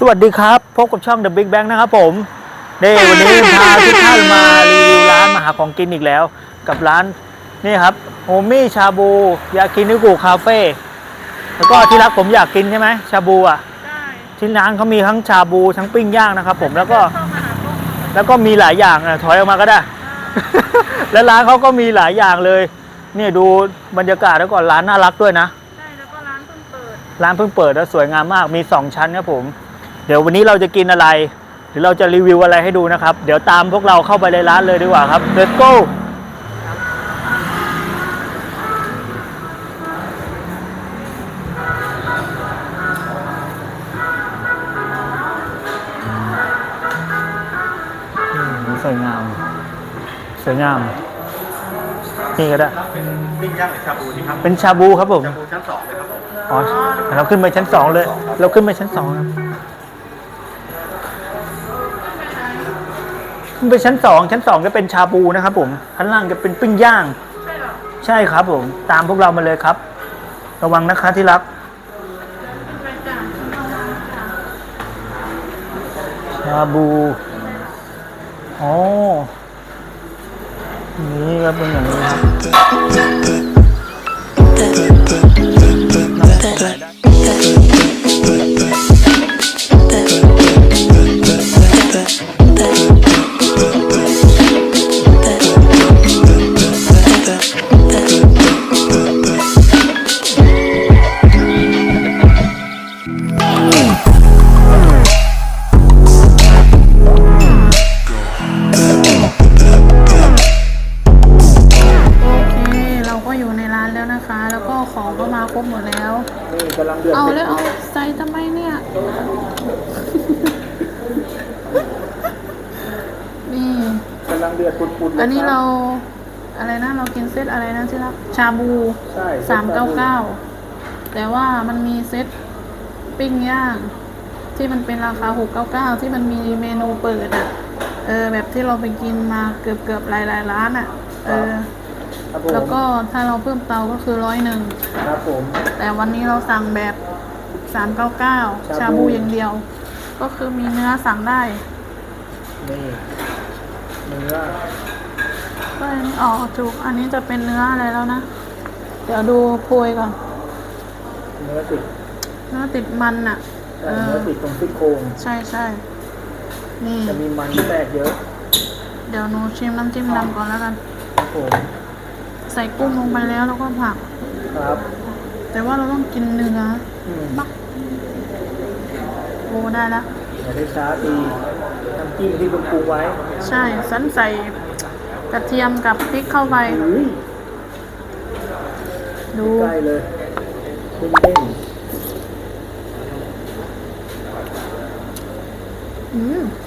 สวัสดีครับ พบกับช่อง The Big Bang นะครับผมนี่วันนี้พาทุกท่านมารีวิวร้านมาหาของกินอีกแล้ว กับร้านนี่ครับโฮมี่ชาบูยากินิกุคาเฟ่แล้วก็ที่รักผมอยากกินใช่ไหมชาบูอะได้ที่ร้านเขามีทั้งชาบูทั้งปิ้งย่างนะครับผมแล้วก็เข้ามาหาพวกแล้วก็มีหลายอย่างนะถอยออกมาก็ได้ และร้านเขาก็มีหลายอย่างเลยเนี่ยดูบรรยากาศแล้วก่อนร้านน่ารักด้วยนะใช่แล้วก็ร้านเพิ่งเปิดร้านเพิ่งเปิดแล้วสวยงามมากมี2ชั้นครับผม เดี๋ยววันนี้เราจะกินอะไร หรือเราจะรีวิวอะไรให้ดูนะครับ เดี๋ยวตามพวกเราเข้าไปในร้านเลยดีกว่าครับ Let's go อืมสวยงาม สวยงาม นี่ก็ได้ เป็นปิ้งย่างหรือชาบูดีครับเป็นชาบูครับผม ชาบูชั้นสองเลยครับผม อ๋อ เราขึ้นไปชั้นสองเลย เราขึ้นไปชั้นสองครับ ขึ้นไปชั้นสองชั้นสองจะเป็นชาบูนะครับผมชั้นล่างจะเป็นปิ้งย่างใช่หรอใช่ครับผม ตามพวกเรามาเลยครับ ระวังนะคะที่รักชาบูอ๋อนี่ก็เป็นอย่างนี้ครับ ชาบูใช่สามเก้าเก้าแต่ว่ามันมีเซตปิ้งย่าง ที่มันเป็นราคาหกเก้าเก้าที่มันมีเมนูเปิดอะ เออ แบบที่เราไปกินมาเกือบเกือบๆหลายๆร้านอะ เออ ครับผมแล้วก็ถ้าเราเพิ่มเตาก็คือร้อยหนึ่ง ครับผม แต่วันนี้เราสั่งแบบสามเก้าเก้าชาชาบูบูอย่างเดียว ก็คือมีเนื้อสั่งได้ นี่เนื้อ ก็อันนี้อ๋อถูกอันนี้จะเป็นเนื้ออะไรแล้วนะ เดี๋ยวดูโพยก่อน เนื้อติดเนื้อติดมันอะ เออเนื้อติดตรงซี่โครงใช่ใช่นี่จะมีมันแทรกเยอะ เดี๋ยวหนูชิมน้ำจิ้มดำก่อนแล้วกัน ครับผม ใส่กุ้งลงไปแล้วแล้วก็ผัก ครับ แต่ว่าเราต้องกินเนื้ออืมบักโอ้ได้ละอย่าได้ช้าตีน้ำจิ้มที่คุณปรุงไว้ ใช่ สันใส่ก ระเทียมกับพริกเข้าไปอุ้ยดูใกล้เลยเด้งอืมๆ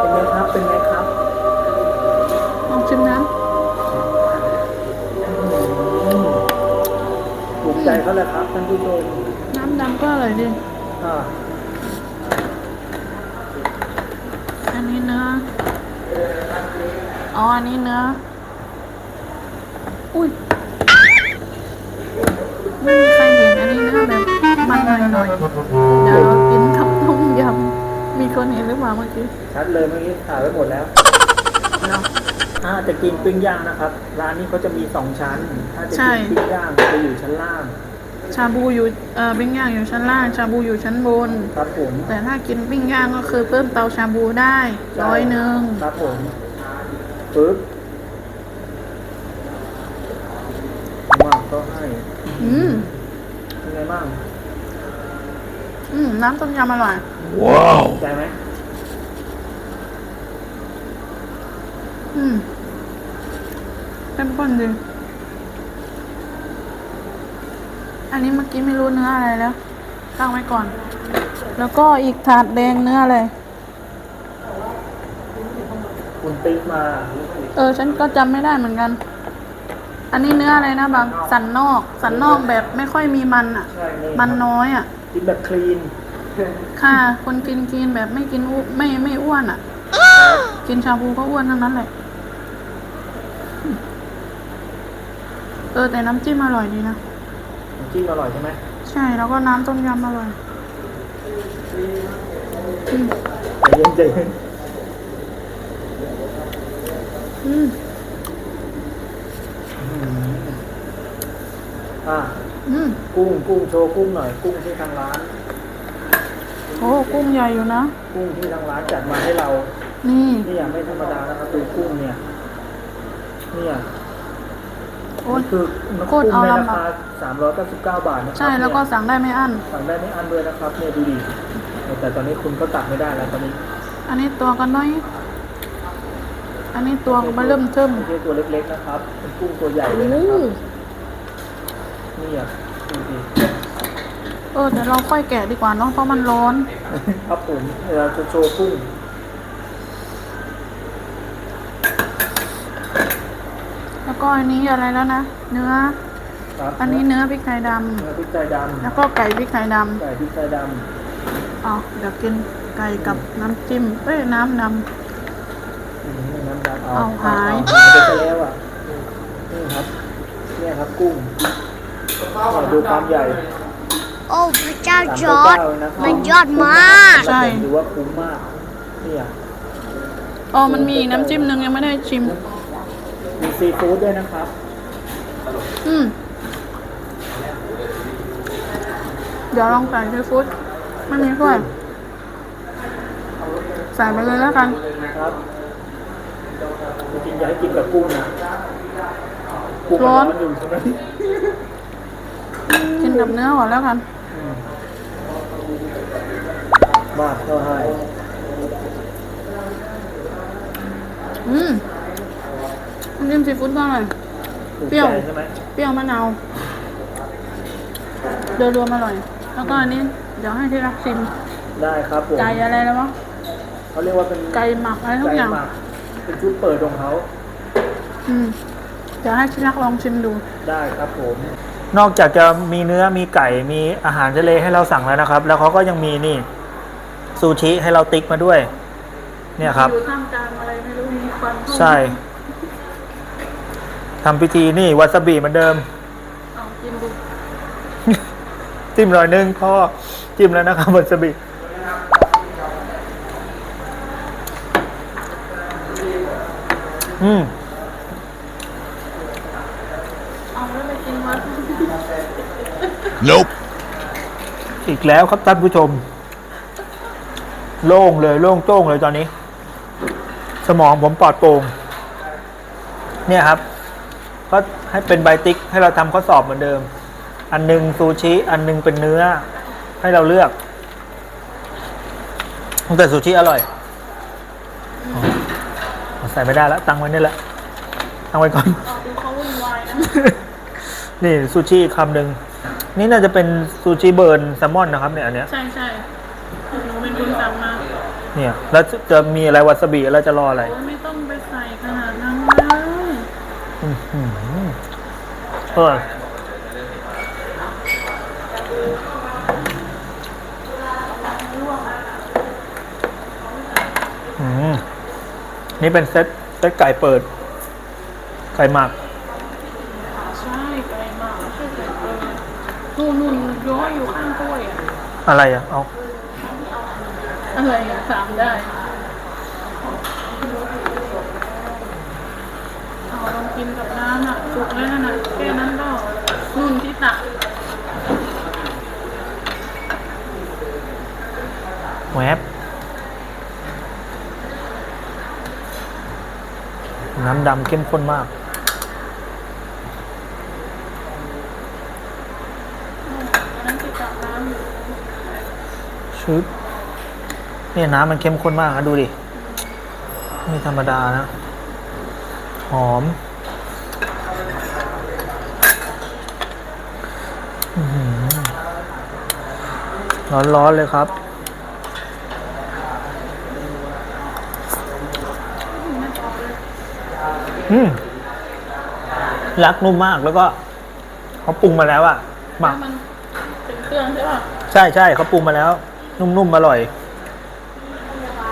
เป็นไงครับ เป็นไงครับ ลองชิมน้ถูกใจเขาเลยครับท่านผู้ชมำน้ำดำก็อร่อยดี อ่า อันนี้เนื้อ อ๋ออันนี้เนื้อ อุ้ยไม่มีใครเห็นอันนี้เนื้อแบบมันหน่อยๆเดี๋ยวเรากินกับต้มยำ มีคนเห็นหรือเปล่าเมื่อกี้ชัดเลยเมื่อกี้ถ่ายไว้หมดแล้วเนาะถ้าจะกินปิ้งย่างนะครับ ร้านนี้เขาจะมีสองชั้น ถ้าจะใช่กินปิ้งย่างจะอยู่ชั้นล่าง ชาบูอยู่เอ่อปิ้งย่างอยู่ชั้นล่าง ชาบูอยู่ชั้นบน ครับผม แต่ถ้ากินปิ้งย่างก็คือเพิ่มเตาชาบูได้ร้อยหนึ่งครับผม ปึ๊บว่างก็ให้อืมเป็นไงบ้างอืมน้ำต้มยำอร่อยถูกใจไหมอืมเข้มข้นดีอันนี้เมื่อกี้ไม่รู้เนื้ออะไรแล้วตั้งไว้ก่อน แล้วก็อีกถาดแดงเนื้ออะไร คุณติ๊กมา เออ ฉันก็จำไม่ได้เหมือนกัน อันนี้เนื้ออะไรนะบาง สันนอก สันนอกแบบไม่ค่อยมีมันอะ ใช่นี่มันน้อยอะ กินแบบคลีนค่ะ คนกินกินแบบไม่กินอ้วไม่ไม่อ้วนอะ กินชาบูก็อ้วนทั้งนั้นแหละ เออ แต่น้ำจิ้มอร่อยดีนะ น้ำจิ้มอร่อยใช่ไหมใช่ช่แล้วก็น้ำต้มยำอร่อยอืมใจเย็นใจเย็น อืมอะอืมกุ้งกุ้งโชว์กุ้งหน่อย กุ้งที่ทางร้าน โอ้กุ้งใหญ่อยู่นะ กุ้งที่ทางร้านจัดมาให้เรา นี่เนี่ยไม่ธรรมดานะครับดูกุ้งเนี่ย เนี่ยโอ้ยคือโคกุ้ตรงเอาในลำราบากคาสามร้อยเก้าสิบเก้าบาทนะครับ ใช่แล้วก็เนี่ยสั่งได้ไม่อั้น สั่งได้ไม่อั้นด้วยนะครับเนี่ยดูดิแต่ตอนนี้คุณก็ตักไม่ได้แล้วตอนนี้ อันนี้ตัวกันน้อย อันนี้ตัวมาเริ่มเทิมไม่ใช่ตัวเล็กๆนะครับ เป็นกุ้งตัวใหญ่เลยนะโอ้ครับเนี่ยดูดิเออเดี๋ยวเราค่อยแกะดีกว่าเนาะเพราะมันร้อน ครับผมเราจะโชว์กุ้งแล้วก็อันนี้อะไรแล้วนะเนื้อครับอันนี้เนื้อพริกไทยดเนื้อพริกไทยดำแล้วก็ไก่พริกไทยดำไก่พริกไทยดำเอาเดี๋ยวกินไก่กับน้ำจิ้มเอ้ยน้ำดำอืมน้ำดำ เอาหายหายไปแล้วอะนี่ครับเนี่ยครับกุ้งดูความใหญ่ โอ้พระเจ้าสามจร้อด มันยอดมากใช่ถือว่าคุ้มมากเนี่ยอ๋อมันมีน้ำจิ้มหนึ่งยังไม่ได้ชิม มีซีฟู้ดด้วยนะครับ อืม เดี๋ยวลองใส่ซีฟู้ดไม่มีถ้วยใส่ไปเลยแล้วกันครับ จริงๆอยากให้กินกับกุ้งนะกุ้งมันร้อนอยู่ใช่ไหมกินกับเนื้อก่อนแล้วกันอืมมาเข้าให้อืมน้ำจิ้มซีฟู้ดก็อร่อยถูกเปรี้ยวใจใช่ไหมเปรี้ยวมะนาวโดยรวมอร่อย แล้วก็อันนี้ เดี๋ยวให้ที่รักชิม ได้ครับผม ไก่อะไรแล้ววะเขาเรียกว่าเป็น ไก่หมักอะไรทุกไก่อย่างหมัก เป็นชุดเปิดของเขาอืมเดี๋ยวให้ที่รักลองชิมดู ได้ครับผม นอกจากจะมีเนื้อมีไก่มีอาหารทะเลให้เราสั่งแล้วนะครับ แล้วเขาก็ยังมีนี่ซูชิให้เราติ๊กมาด้วย เนี่ยครับ อยู่ท่ามกลางอะไรไม่รู้มีควันเข้าใช่ทำพิธีนี่วาซาบิเหมือนเดิม เอากินดู จิ้มหน่อยนึงพ่อจิ้มแล้วนะครับวาซาบิ อืมเอาแล้วไปกินวัด Nope. อีกแล้วครับท่านผู้ชม โล่งเลยโล่งโต้งเลยตอนนี้ สมองผมปลอดโปร่งเนี่ยครับ ก็ให้เป็นใบติ๊กให้เราทำข้อสอบเหมือนเดิม อันหนึงซูชิ อันหนึงเป็นเนื้อ ให้เราเลือกแต่ซูชิอร่อยอ๋อใส่ไม่ได้แล้วตั้งไว้นี่แหละตั้งไว้ก่อนเอาดูเขาวุ่นวายนะนี่ซูชิคำหนึ่งนี่น่าจะเป็นซูชิเบิร์นแซลมอนนะครับเนี่ยอันเนี้ยใช่ใช่หนูเป็นคนสั่งมาเนี่ย แล้วจะจะมีอะไรวาซาบิแล้วจะรออะไรโอ้ยไม่ต้องไปใส่ขนาดนั้นเลยอื้อหือเอออื นี่เป็นเซตเซตไก่เปิด ไก่หมัก ใช่ไก่หมักไม่ใช่ไก่เปิดนู่นนู่นย้อยอยู่ข้างถ้วยอะ อะไรอะ เอา อะไรอะถามได้เอาลองกินกับน้ำอะสุกแล้วนั่นน่ะแค่นั้นก็นุ่นที่ตักแวบ น้ำดำเข้มข้นมากอันนั้นที่ตักน้ำอยู่ชึบเนี่ยน้ำมันเข้มข้นมากนะดูดิ ไม่ธรรมดานะ หอมร้อนร้อนๆเลยครับ อืม รักนุ่มมากแล้วก็เขาปรุงมาแล้วอะหมักแล้วมันเป็นเครื่องใช่ป่ะใช่ใช่เขาปรุงมาแล้ว นุ่มๆอร่อย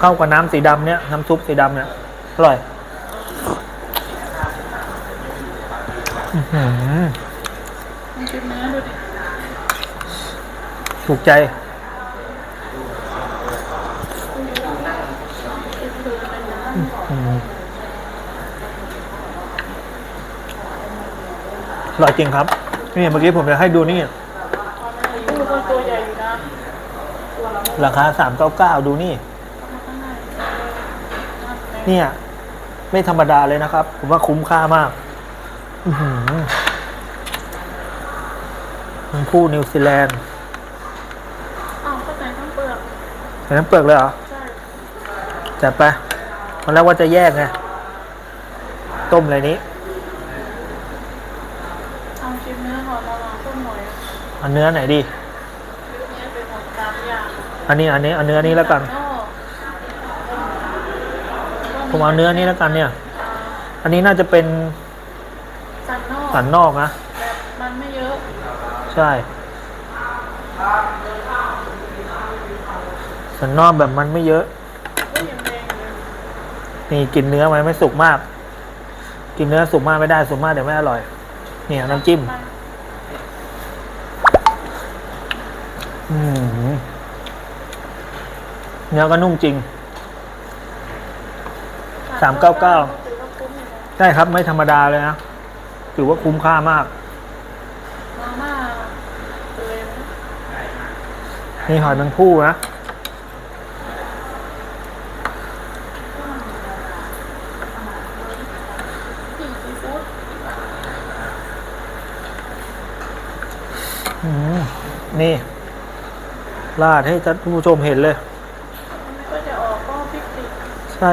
เข้ากับน้ำสีดำเนี่ยน้ำซุปสีดำเนี่ยอร่อยอื้อหือลองชิมเนื้อดูดิถูกใจ อร่อยจริงครับ นี่เมื่อกี้ผมจะให้ดูนี่ดูตัวตัวใหญ่อยู่นะราคาสามเก้าเก้าดูนี่ เนี่ย ไม่ธรรมดาเลยนะครับ ผมว่าคุ้มค่ามากอือหือมันผู้นิวซีแลนด์อ้าวก็ใส่ทั้งเปลือกใส่น้ำเปลือกเลยเหรอ ใช่จัดไปตอนแรกว่าจะแยกไง ต้มอะไรนี้ เอาชิมเนื้อก่อนเราลองต้มหน่อย เอาเนื้อไหนดีเนื้อเป็นหมดสามอย่างอันนี้อันนี้เอาเนื้อนี้แล้วกัน ผมเอาเนื้อนี้แล้วกันเนี่ย อันนี้น่าจะเป็นสันนอกสันนอกนะแบบมันไม่เยอะ ใช่สันนอกแบบมันไม่เยอะก็ยังแดงอยู่นี่กินเนื้อไหมไม่สุกมาก กินเนื้อสุกมากไม่ได้สุกมากเดี๋ยวไม่อร่อย เนี่ยน้ำจิ้ม มัน อืม เนื้อก็นุ่มจริง สามเก้าเก้าถือว่าคุ้มอยู่นะใช่ครับไม่ธรรมดาเลยนะ ถือว่าคุ้มค่ามาก มาม่าเลยนะนี่หอยแมงผู้นะสี่ซีฟู้ดอืมนี่ ราดให้ท่านผู้ชมเห็นเลยมันก็จะออกก็พริกติดใช่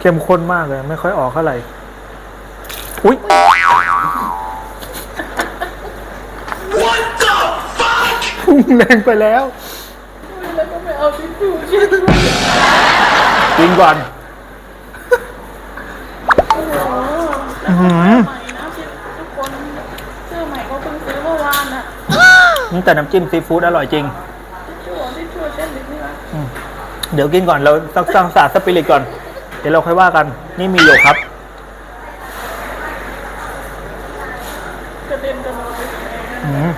เข้มข้นมากเลย ไม่ค่อยออกเท่าไหร่ อุ๊ยพุ่งแรงไปแล้ว แล้วก็ไม่เอาทิชชู่เช็ดกินก่อนโอ้โหแล้วก็ใหม่นะที่ทุกคนเสื้อใหม่ก็เพิ่งซื้อเมื่อวานน่ะนี่แต่น้ำจิ้มซีฟู้ดอร่อยจริง ทิชชู่ทิชชู่เช็ดลิ้นนี่วะ เดี๋ยวกินก่อนเราต้องสร้างสารสปิริตก่อน เดี๋ยวเราค่อยว่ากัน นี่มีโยกครับไปไหนอืม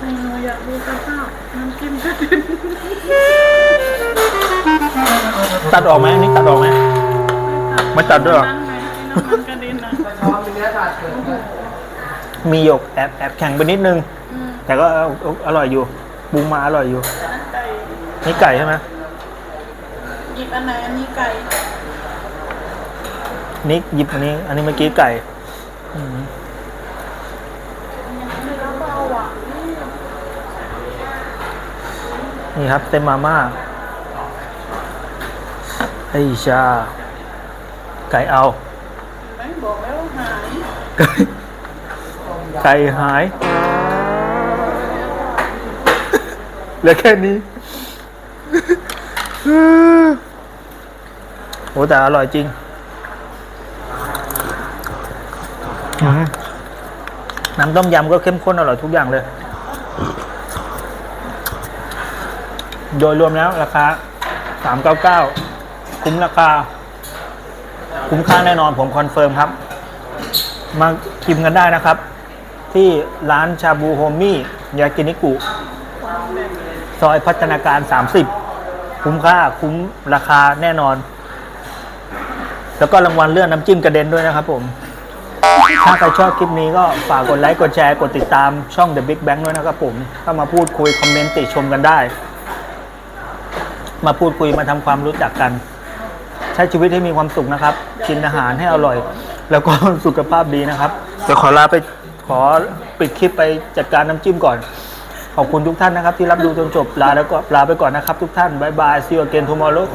เมนูอยากดูสภาพน้ำจิ้มกระเด็นตัดออกไหมนี่ตัดออกไหมไม่ตัดด้วยหรอกมีโยกแอบแอบแข็งไปนิดนึง แต่ก็อร่อยอยู่ปรุงมาอร่อยอยู่ นั้นไก่นี่ไก่ใช่ไหมหยิบอันไหนอันนี้ไก่ นี่หยิบอันนี้ อันนี้เมื่อกี้ไก่อืมยังไม่รับก็เอาหวานนี่นี่ครับเต็มมาม่าไอชา ไก่เอาไม่บอกแล้วว่าหายไก่หายเหลือแค่นี้ โอ้แต่อร่อยจริงอืมน้ำต้มยำก็เข้มข้นอร่อยทุกอย่างเลย โดยรวมแล้วราคา399คุ้มราคา คุ้มค่าแน่นอนผมคอนเฟิร์มครับ มาชิมกันได้นะครับ ที่ร้านชาบูโฮมี่ยากินิกุ ซอยพัฒนาการ 30 คุ้มค่าคุ้มราคาแน่นอน แล้วก็รางวัลเลื่อนน้ำจิ้มกระเด็นด้วยนะครับผม ถ้าใครชอบคลิปนี้ก็ฝากกดไลค์กดแชร์กดติดตามช่อง The Big Bang ด้วยนะครับผมเข้ามาพูดคุยคอมเมนต์ติชมกันได้ มาพูดคุยมาทำความรู้จักกัน ใช้ชีวิตให้มีความสุขนะครับ กินอาหารให้อร่อย แล้วก็สุขภาพดีนะครับเดี๋ยวขอลาไปขอปิดคลิปไปจัดการน้ำจิ้มก่อน ขอบคุณทุกท่านนะครับที่รับดูจนจบลาแล้วก็ลาไปก่อนนะครับทุกท่านบายบาย see you again tomorrow